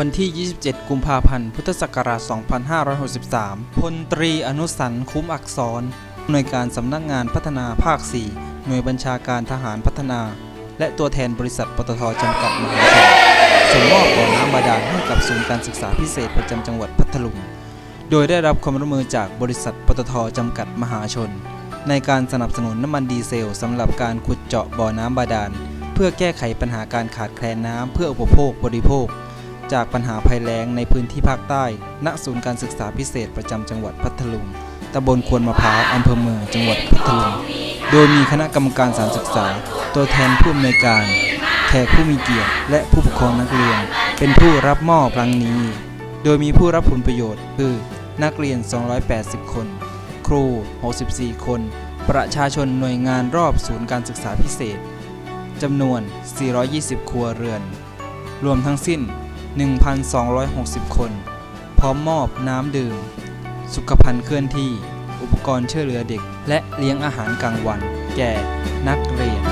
วันที่ 27 กุมภาพันธ์ พุทธศักราช 2563 พลตรีอนุสันต์คุ้มอักษรหน่วยการสำนักงานพัฒนาภาค 4 หน่วยบัญชาการทหารพัฒนา และตัวแทนบริษัทปตทจำกัดมหาชนส่งมอบบ่อน้ำบาดาลให้กับศูนย์การศึกษาพิเศษประจำจังหวัดพัทลุง โดยได้รับความร่วมมือจากบริษัทปตทจำกัดมหาชน ในการสนับสนุนน้ำมันดีเซลสำหรับการขุดเจาะบ่อน้ำบาดาล เพื่อแก้ไขปัญหาการขาดแคลนน้ำเพื่ออุปโภคบริโภค จากปัญหาภัยแล้งในพื้นที่ภาคใต้ ณ ศูนย์การศึกษาพิเศษประจำจังหวัดพัทลุง ตำบลควนมะพร้าว อำเภอเมือง จังหวัดพัทลุง โดยมีคณะกรรมการสารศึกษา ตัวแทนผู้อำนวยการ แขกผู้มีเกียรติ และผู้ปกครองนักเรียน เป็นผู้รับมอบรังนี้ โดยมีผู้รับผลประโยชน์ คือ นักเรียน 280 คน ครู 64 คน ประชาชนหน่วยงานรอบศูนย์การศึกษาพิเศษจำนวน 420 ครัวเรือน รวมทั้งสิ้น 1,260 คน พร้อมมอบน้ำดื่ม สุขภัณฑ์เคลื่อนที่ อุปกรณ์ช่วยเหลือเด็ก และเลี้ยงอาหารกลางวัน แก่นักเรียน